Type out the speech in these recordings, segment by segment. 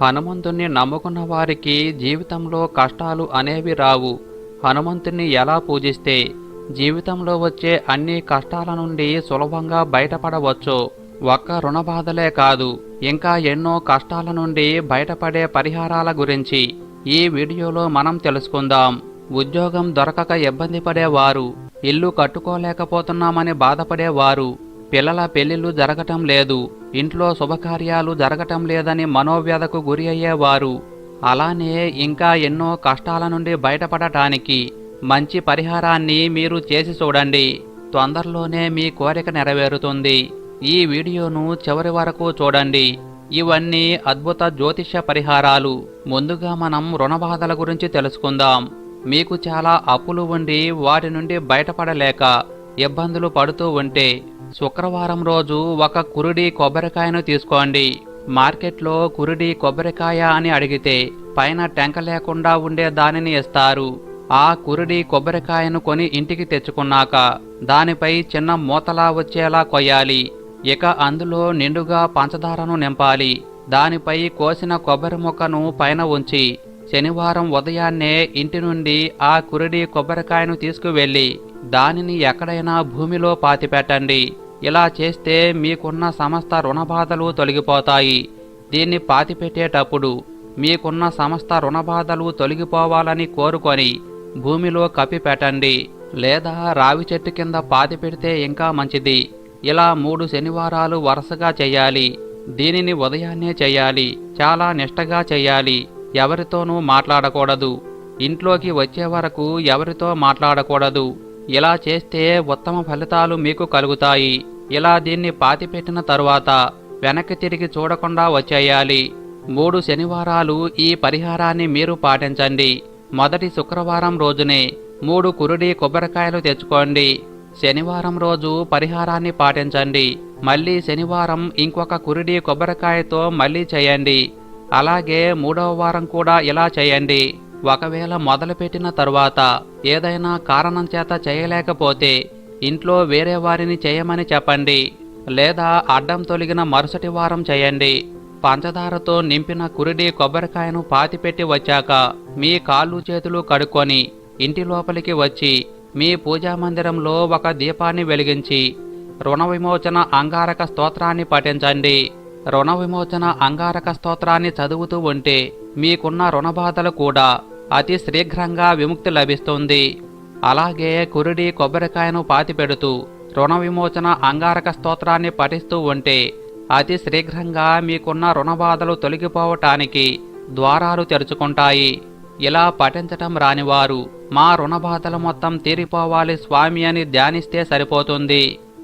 హనుమంతుణ్ణి నమ్ముకున్న వారికి జీవితంలో కష్టాలు అనేవి రావు. హనుమంతుణ్ణి ఎలా పూజిస్తే జీవితంలో వచ్చే అన్ని కష్టాల నుండి సులభంగా బయటపడవచ్చు. ఒక్క రుణ బాధలే కాదు ఇంకా ఎన్నో కష్టాల నుండి బయటపడే పరిహారాల గురించి ఈ వీడియోలో మనం తెలుసుకుందాం. ఉద్యోగం దొరకక ఇబ్బంది పడేవారు ఇల్లు కట్టుకోలేకపోతున్నామని బాధపడేవారు పిల్లల పెళ్ళిళ్ళు జరగటం లేదు ఇంట్లో శుభకార్యాలు జరగటం లేదని మనోవ్యధకు గురి అయ్యేవారు. అలానే ఇంకా ఎన్నో కష్టాల నుండి బయటపడటానికి మంచి పరిహారాన్ని మీరు చేసి చూడండి. తొందరలోనే మీ కోరిక నెరవేరుతుంది. ఈ వీడియోను చివరి వరకు చూడండి. ఇవన్నీ అద్భుత జ్యోతిష్య పరిహారాలు. ముందుగా మనం రుణబాధల గురించి తెలుసుకుందాం. మీకు చాలా అప్పులు ఉండి వాటి నుండి బయటపడలేక ఇబ్బందులు పడుతూ ఉంటే శుక్రవారం రోజు ఒక కురుడి కొబ్బరికాయను తీసుకోండి. మార్కెట్లో కురుడి కొబ్బరికాయ అని అడిగితే పైన టెంక లేకుండా ఉండే దానిని ఇస్తారు. ఆ కురుడి కొబ్బరికాయను కొని ఇంటికి తెచ్చుకున్నాక దానిపై చిన్న మూతలా వచ్చేలా కొయ్యాలి. ఇక అందులో నిండుగా పంచదారను నింపాలి. దానిపై కోసిన కొబ్బరి ముక్కను పైన ఉంచి శనివారం ఉదయాన్నే ఇంటి నుండి ఆ కురిడి కొబ్బరికాయను తీసుకువెళ్ళి దానిని ఎక్కడైనా భూమిలో పాతిపెట్టండి. ఇలా చేస్తే మీకున్న సమస్త రుణబాధలు తొలగిపోతాయి. దీన్ని పాతిపెట్టేటప్పుడు మీకున్న సమస్త రుణబాధలు తొలగిపోవాలని కోరుకొని భూమిలో కప్పి పెట్టండి లేదా రావి చెట్టు కింద పాతి పెడితే ఇంకా మంచిది. ఇలా మూడు శనివారాలు వరుసగా చేయాలి. దీనిని ఉదయాన్నే చేయాలి. చాలా నిష్టగా చేయాలి. ఎవరితోనూ మాట్లాడకూడదు. ఇంట్లోకి వచ్చే వరకు ఎవరితో మాట్లాడకూడదు. ఇలా చేస్తే ఉత్తమ ఫలితాలు మీకు కలుగుతాయి. ఇలా దీన్ని పాతిపెట్టిన తరువాత వెనక్కి తిరిగి చూడకుండా వచ్చేయాలి. మూడు శనివారాలు ఈ పరిహారాన్ని మీరు పాటించండి. మొదటి శుక్రవారం రోజునే మూడు కురుడి కొబ్బరికాయలు తెచ్చుకోండి. శనివారం రోజు పరిహారాన్ని పాటించండి. మళ్ళీ శనివారం ఇంకొక కురిడి కొబ్బరికాయతో మళ్ళీ చేయండి. అలాగే మూడవ వారం కూడా ఇలా చేయండి. ఒకవేళ మొదలుపెట్టిన తర్వాత ఏదైనా కారణం చేత చేయలేకపోతే ఇంట్లో వేరే వారిని చేయమని చెప్పండి. లేదా అడ్డం తొలగిన మరుసటి వారం చేయండి. పంచదారతో నింపిన కురిడి కొబ్బరికాయను పాతిపెట్టి వచ్చాక మీ కాళ్ళు చేతులు కడుక్కొని ఇంటి లోపలికి వచ్చి మీ పూజా మందిరంలో ఒక దీపాన్ని వెలిగించి రుణ విమోచన అంగారక స్తోత్రాన్ని పఠించండి. రుణ విమోచన అంగారక స్తోత్రాన్ని చదువుతూ ఉంటే మీకున్న రుణబాధలు కూడా అతి శీఘ్రంగా విముక్తి లభిస్తుంది. అలాగే కురిడి కొబ్బరికాయను పాతిపెడుతూ రుణ విమోచన అంగారక స్తోత్రాన్ని పఠిస్తూ ఉంటే అతి శీఘ్రంగా మీకున్న రుణబాధలు తొలగిపోవటానికి ద్వారాలు తెరుచుకుంటాయి. ఇలా పఠించటం రానివారు మా రుణబాధలు మొత్తం తీరిపోవాలి స్వామి అని ధ్యానిస్తే సరిపోతుంది.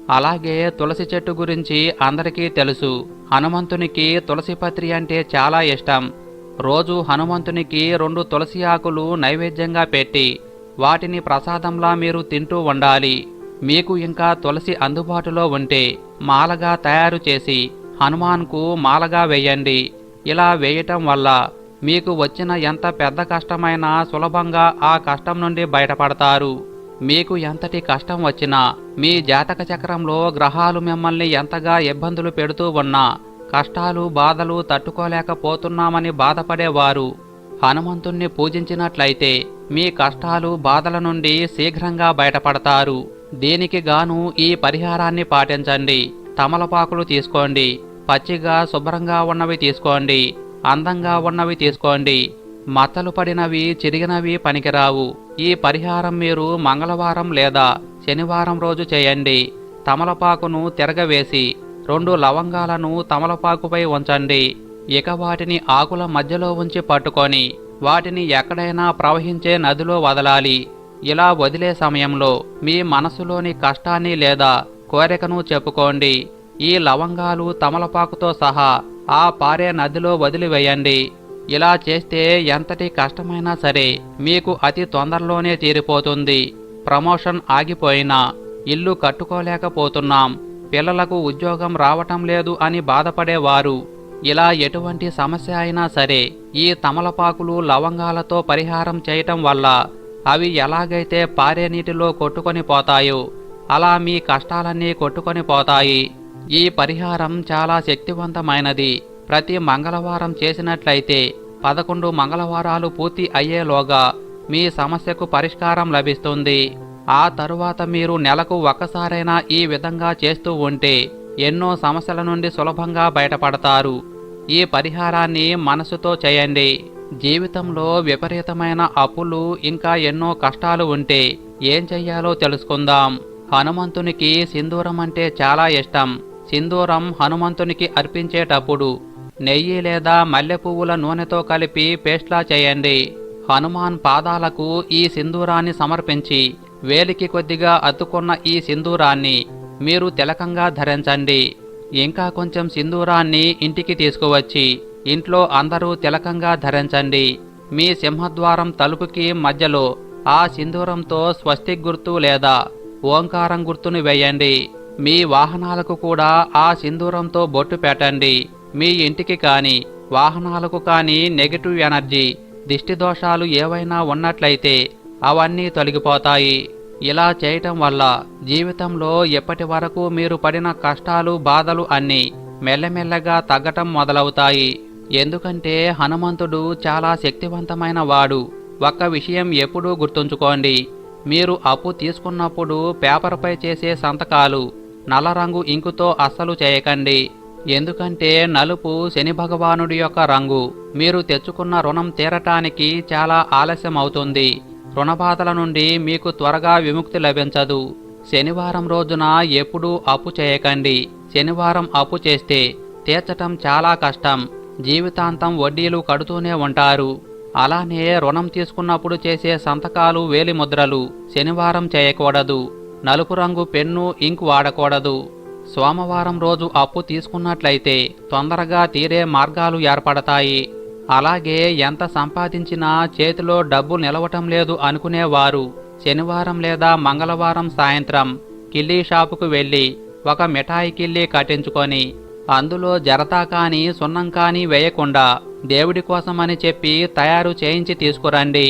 అలాగే తులసి చెట్టు గురించి అందరికీ తెలుసు. హనుమంతునికి తులసిపత్రి అంటే చాలా ఇష్టం. రోజు హనుమంతునికి రెండు తులసి ఆకులు నైవేద్యంగా పెట్టి వాటిని ప్రసాదంలా మీరు తింటూ ఉండాలి. మీకు ఇంకా తులసి అందుబాటులో ఉంటే మాలగా తయారు చేసి హనుమాన్కు మాలగా వేయండి. ఇలా వేయటం వల్ల మీకు వచ్చిన ఎంత పెద్ద కష్టమైనా సులభంగా ఆ కష్టం నుండి బయటపడతారు. మీకు ఎంతటి కష్టం వచ్చినా మీ జాతక చక్రంలో గ్రహాలు మిమ్మల్ని ఎంతగా ఇబ్బందులు పెడుతూ ఉన్నా కష్టాలు బాధలు తట్టుకోలేకపోతున్నామని బాధపడేవారు. హనుమంతుణ్ణి పూజించినట్లయితే మీ కష్టాలు బాధల నుండి శీఘ్రంగా బయటపడతారు. దీనికి గాను ఈ పరిహారాన్ని పాటించండి. తమలపాకులు తీసుకోండి. పచ్చిగా శుభ్రంగా ఉన్నవి తీసుకోండి. అందంగా ఉన్నవి తీసుకోండి. మతలు పడినవి చిరిగినవి పనికిరావు. ఈ పరిహారం మీరు మంగళవారం లేదా శనివారం రోజు చేయండి. తమలపాకును తిరగవేసి రెండు లవంగాలను తమలపాకుపై ఉంచండి. ఇక వాటిని ఆకుల మధ్యలో ఉంచి పట్టుకొని వాటిని ఎక్కడైనా ప్రవహించే నదిలో వదలాలి. ఇలా వదిలే సమయంలో మీ మనసులోని కష్టాన్ని లేదా కోరికను చెప్పుకోండి. ఈ లవంగాలు తమలపాకుతో సహా ఆ పారే నదిలో వదిలివేయండి. ఇలా చేస్తే ఎంతటి కష్టమైనా సరే మీకు అతి తొందరలోనే తీరిపోతుంది ప్రమోషన్ ఆగిపోయినా ఇల్లు కట్టుకోలేకపోతున్నాం పిల్లలకు ఉద్యోగం రావటం లేదు అని బాధపడేవారు. ఇలా ఎటువంటి సమస్య అయినా సరే ఈ తమలపాకులు లవంగాలతో పరిహారం చేయటం వల్ల అవి ఎలాగైతే పారే నీటిలో కొట్టుకొని పోతాయో అలా మీ కష్టాలన్నీ కొట్టుకొని పోతాయి. ఈ పరిహారం చాలా శక్తివంతమైనది. ప్రతి మంగళవారం చేసినట్లయితే పదకొండు మంగళవారాలు పూర్తి అయ్యేలోగా మీ సమస్యకు పరిష్కారం లభిస్తుంది. ఆ తరువాత మీరు నెలకు ఒక్కసారైనా ఈ విధంగా చేస్తూ ఉంటే ఎన్నో సమస్యల నుండి సులభంగా బయటపడతారు. ఈ పరిహారాన్ని మనసుతో చేయండి. జీవితంలో విపరీతమైన అప్పులు ఇంకా ఎన్నో కష్టాలు ఉంటే ఏం చెయ్యాలో తెలుసుకుందాం. హనుమంతునికి సింధూరం అంటే చాలా ఇష్టం. సింధూరం హనుమంతునికి అర్పించేటప్పుడు నెయ్యి లేదా మల్లెపువ్వుల నూనెతో కలిపి పేస్ట్లా చేయండి. హనుమాన్ పాదాలకు ఈ సింధూరాన్ని సమర్పించి వేలికి కొద్దిగా అతుకున్న ఈ సింధూరాన్ని మీరు తిలకంగా ధరించండి. ఇంకా కొంచెం సింధూరాన్ని ఇంటికి తీసుకువచ్చి ఇంట్లో అందరూ తిలకంగా ధరించండి. మీ సింహద్వారం తలుపుకి మధ్యలో ఆ సింధూరంతో స్వస్తిక్ గుర్తు లేదా ఓంకారం గుర్తును వేయండి. మీ వాహనాలకు కూడా ఆ సింధూరంతో బొట్టు పెట్టండి. మీ ఇంటికి కానీ వాహనాలకు కానీ నెగటివ్ ఎనర్జీ దిష్టి దోషాలు ఏవైనా ఉన్నట్లయితే అవన్నీ తొలగిపోతాయి. ఇలా చేయటం వల్ల జీవితంలో ఎప్పటి వరకు మీరు పడిన కష్టాలు బాధలు అన్నీ మెల్లమెల్లగా తగ్గటం మొదలవుతాయి. ఎందుకంటే హనుమంతుడు చాలా శక్తివంతమైన వాడు. ఒక్క విషయం ఎప్పుడూ గుర్తుంచుకోండి. మీరు అప్పు తీసుకున్నప్పుడు పేపర్పై చేసే సంతకాలు నల్ల రంగు ఇంకుతో అస్సలు చేయకండి. ఎందుకంటే నలుపు శని భగవానుడి యొక్క రంగు. మీరు తెచ్చుకున్న రుణం తీరటానికి చాలా ఆలస్యం అవుతుంది రుణబాధల నుండి మీకు త్వరగా విముక్తి లభించదు. శనివారం రోజున ఎప్పుడూ అప్పు చేయకండి. శనివారం అప్పు చేస్తే తీర్చటం చాలా కష్టం. జీవితాంతం వడ్డీలు కడుతూనే ఉంటారు. అలానే రుణం తీసుకున్నప్పుడు చేసే సంతకాలు వేలి ముద్రలు శనివారం చేయకూడదు. నలుపు రంగు పెన్ను ఇంక్ వాడకూడదు. సోమవారం రోజు అప్పు తీసుకున్నట్లయితే తొందరగా తీరే మార్గాలు ఏర్పడతాయి. అలాగే ఎంత సంపాదించినా చేతిలో డబ్బు నిలవటం లేదు అనుకునేవారు. శనివారం లేదా మంగళవారం సాయంత్రం కిల్లీ షాపుకు వెళ్ళి ఒక మిఠాయి కిల్లీ కట్టించుకొని అందులో జరతా కానీ సున్నం కానీ వేయకుండా దేవుడి కోసమని చెప్పి తయారు చేయించి తీసుకురండి.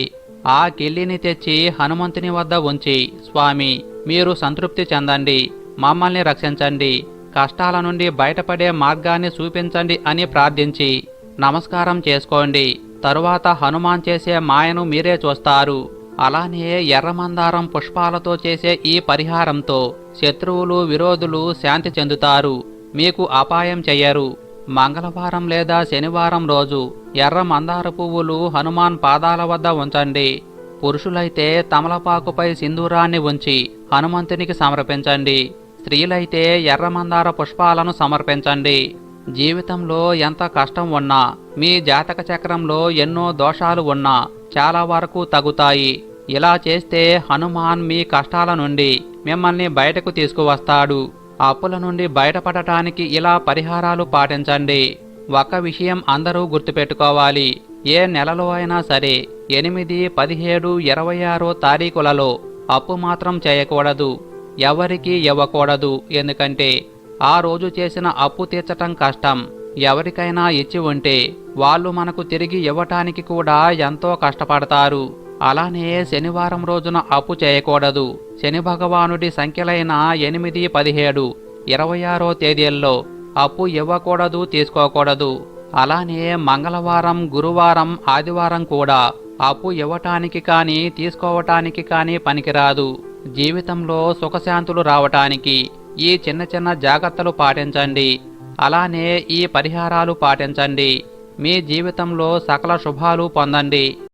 ఆ కిల్లీని తెచ్చి హనుమంతుని వద్ద ఉంచి స్వామి మీరు సంతృప్తి చెందండి. మమ్మల్ని రక్షించండి. కష్టాల నుండి బయటపడే మార్గాన్ని చూపించండి అని ప్రార్థించి నమస్కారం చేసుకోండి. తరువాత హనుమాన్ చేసే మాయను మీరే చూస్తారు. అలానే ఎర్రమందారం పుష్పాలతో చేసే ఈ పరిహారంతో శత్రువులు విరోధులు శాంతి చెందుతారు. మీకు అపాయం చెయ్యరు. మంగళవారం లేదా శనివారం రోజు ఎర్ర మందార పువ్వులు హనుమాన్ పాదాల వద్ద ఉంచండి. పురుషులైతే తమలపాకుపై సింధూరాన్ని ఉంచి హనుమంతునికి సమర్పించండి. స్త్రీలైతే ఎర్రమందార పుష్పాలను సమర్పించండి. జీవితంలో ఎంత కష్టం ఉన్నా మీ జాతక చక్రంలో ఎన్నో దోషాలు ఉన్నా చాలా వరకు తగ్గుతాయి. ఇలా చేస్తే హనుమాన్ మీ కష్టాల నుండి మిమ్మల్ని బయటకు తీసుకువస్తాడు. అప్పుల నుండి బయటపడటానికి ఇలా పరిహారాలు పాటించండి. ఒక విషయం అందరూ గుర్తుపెట్టుకోవాలి. ఏ నెలలో అయినా సరే ఎనిమిది పదిహేడు ఇరవై ఆరో తారీఖులలో అప్పు మాత్రం చేయకూడదు. ఎవరికి ఇవ్వకూడదు. ఎందుకంటే ఆ రోజు చేసిన అప్పు తీర్చటం కష్టం. ఎవరికైనా ఇచ్చి ఉంటే వాళ్ళు మనకు తిరిగి ఇవ్వటానికి కూడా ఎంతో కష్టపడతారు. అలానే శనివారం రోజున అప్పు చేయకూడదు. శని భగవానుడి సంఖ్యలైన ఎనిమిది పదిహేడు ఇరవై ఆరో తేదీల్లో అప్పు ఇవ్వకూడదు తీసుకోకూడదు. అలానే మంగళవారం గురువారం ఆదివారం కూడా అప్పు ఇవ్వటానికి కానీ తీసుకోవటానికి కానీ పనికిరాదు. జీవితంలో సుఖశాంతులు రావటానికి ఈ చిన్న చిన్న జాగ్రత్తలు పాటించండి. అలానే ఈ పరిహారాలు పాటించండి. మీ జీవితంలో సకల శుభాలు పొందండి.